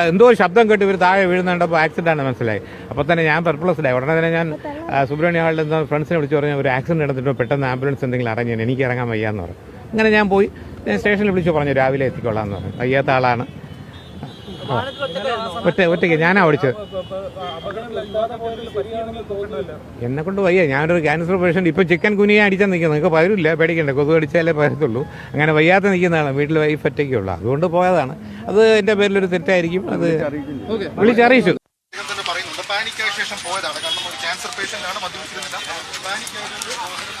എന്തോ ഒരു ശബ്ദം കേട്ട് ഇവർ താഴെ വീഴുന്നുണ്ടപ്പോൾ ആക്സിഡന്റ് ആണ് മനസ്സിലായി. അപ്പോൾ തന്നെ ഞാൻ പെർപ്ലസ്ഡായി ഉടനെ തന്നെ ഞാൻ സുബ്രഹ്മണ്യ ഹാളിൽ നിന്ന് ഫ്രണ്ട്സിനെ വിളിച്ച് പറഞ്ഞു ഒരു ആക്സിഡന്റ് നടന്നിട്ട് പെട്ടെന്ന് ആംബുലൻസ് എന്തെങ്കിലും ചെയ്യണം എനിക്ക് ഇറങ്ങാൻ വയ്യാന്ന് പറഞ്ഞു. അങ്ങനെ ഞാൻ പോയി സ്റ്റേഷനിൽ വിളിച്ചു പറഞ്ഞു രാവിലെ എത്തിക്കോളാം എന്ന് പറഞ്ഞു. വയ്യാത്ത ആളാണ്. ഒറ്റ ഒറ്റയ്ക്ക് ഞാനാ ഓടിച്ചത് എന്നെ കൊണ്ട് വയ്യ. ഞാനൊരു ക്യാൻസർ പേഷ്യന്റ് ഇപ്പൊ ചിക്കൻ കുനിയെ അടിച്ചാൽ നിൽക്കുന്നത് നിങ്ങൾക്ക് പകരില്ല പേടിക്കണ്ട. കൊതു അടിച്ചാലേ പരത്തുള്ളൂ. അങ്ങനെ വയ്യാതെ നിൽക്കുന്നതാണ്. വീട്ടിൽ വൈഫ് ഒറ്റയ്ക്കുള്ളൂ അതുകൊണ്ട് പോയതാണ്. അത് എന്റെ പേരിലൊരു തെറ്റായിരിക്കും. അത് വിളിച്ചറിയിച്ചു. പാനിക്കായ ശേഷം പോയതാണ്. കാരണം ക്യാൻസർ പേഷ്യന്റ് ആണ്. മദ്യപിച്ചിരുന്നില്ല. പാനിക്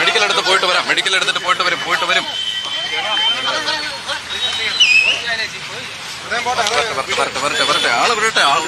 മെഡിക്കൽ എടുത്ത് പോയിട്ട് വരാം. മെഡിക്കൽ എടുത്തിട്ട് പോയിട്ട് വരും പോയിട്ട് വരും. വരട്ടെ വരട്ടെ വരട്ടെ വരട്ടെ. ആൾ വരട്ടെ ആൾ.